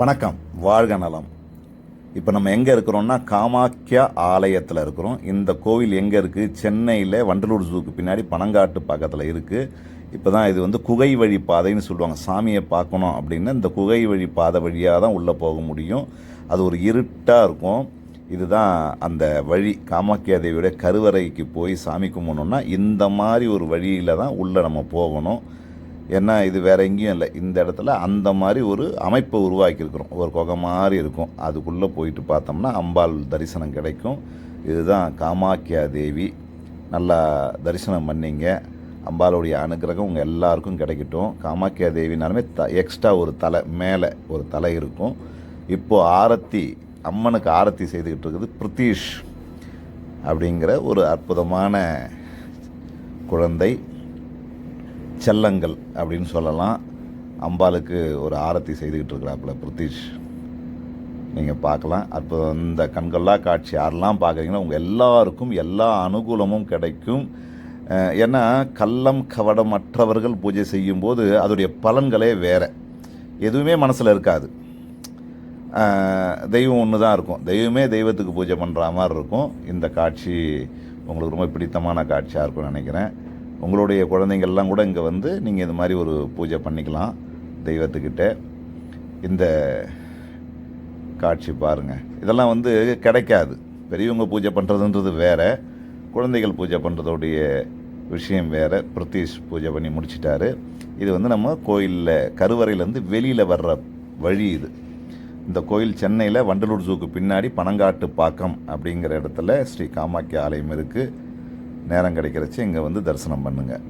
வணக்கம். வாழ்க நலம். இப்போ நம்ம எங்கே இருக்கிறோம்னா காமாக்கியா ஆலயத்தில் இருக்கிறோம். இந்த கோவில் எங்கே இருக்குது சென்னையில் வண்டலூர் ஜூக்கு பின்னாடி பனங்காட்டு பக்கத்தில் இருக்குது இப்போ தான் இது வந்து குகை வழி பாதைன்னு சொல்லுவாங்க. சாமியை பார்க்கணும் அப்படின்னா இந்த குகை வழி பாதை வழியாக தான் உள்ளே போக முடியும். அது ஒரு இருட்டாக இருக்கும். இதுதான் அந்த வழி. காமாக்கியா தேவியோட கருவறைக்கு போய் சாமி கும்பிடணுன்னா இந்த மாதிரி ஒரு வழியில் தான் உள்ளே நம்ம போகணும். ஏன்னா இது வேற எங்கேயும் இல்லை. இந்த இடத்துல அந்த மாதிரி ஒரு அமைப்பை உருவாக்கியிருக்கிறோம். ஒரு குகை மாதிரி இருக்கும். அதுக்குள்ளே போயிட்டு பார்த்தோம்னா அம்பாள் தரிசனம் கிடைக்கும். இதுதான் காமாக்கியா தேவி. நல்லா தரிசனம் பண்ணிங்க. அம்பாளுடைய அனுகிரகம் உங்கள் எல்லாருக்கும் கிடைக்கட்டும். காமாக்கியா தேவினாலுமே த எக்ஸ்ட்ரா ஒரு தலை மேலே ஒரு தலை இருக்கும். இப்போது ஆரத்தி அம்மனுக்கு ஆரத்தி செய்துக்கிட்டு இருக்குது பிரித்தீஷ் அப்படிங்கிற ஒரு அற்புதமான குழந்தை. செல்லங்கள் அப்படின்னு சொல்லலாம். அம்பாளுக்கு ஒரு ஆரத்தி செய்துக்கிட்டு இருக்கிறாப்புல பிரித்திஷ் நீங்கள் பார்க்கலாம். அப்போ இந்த கண்கொள்ளா காட்சி யாரெல்லாம் பார்க்குறீங்கன்னா உங்கள் எல்லாருக்கும் எல்லா அனுகூலமும் கிடைக்கும். ஏன்னா கள்ளம் கவடமற்றவர்கள் பூஜை செய்யும்போது அதோடைய பலன்களே வேறு. எதுவுமே மனசில் இருக்காது. தெய்வம் ஒன்று தான் இருக்கும். தெய்வமே தெய்வத்துக்கு பூஜை பண்ணுற மாதிரி இருக்கும். இந்த காட்சி உங்களுக்கு ரொம்ப பிடித்தமான காட்சியாக இருக்கும்னு நினைக்கிறேன். உங்களுடைய குழந்தைங்கள்லாம் கூட இங்கே வந்து நீங்கள் இது மாதிரி ஒரு பூஜை பண்ணிக்கலாம் தெய்வத்துக்கிட்ட. இந்த காட்சி பாருங்கள் இதெல்லாம் வந்து கிடைக்காது. பெரியவங்க பூஜை பண்ணுறதுன்றது வேற. குழந்தைகள் பூஜை பண்ணுறதோடைய விஷயம் வேறு. பிரதீஷ் பூஜை பண்ணி முடிச்சிட்டாரு. இது வந்து நம்ம கோயிலில் கருவறையிலேருந்து வெளியில் வர்ற வழி இது. இந்த கோயில் சென்னையில் வண்டலூர் ஜூக்கு பின்னாடி பனங்காட்டு பாக்கம் அப்படிங்கிற இடத்துல ஸ்ரீ காமாக்கிய ஆலயம் இருக்குது நேரம் கிடைக்கிறச்சு இங்கே வந்து தரிசனம் பண்ணுங்கள்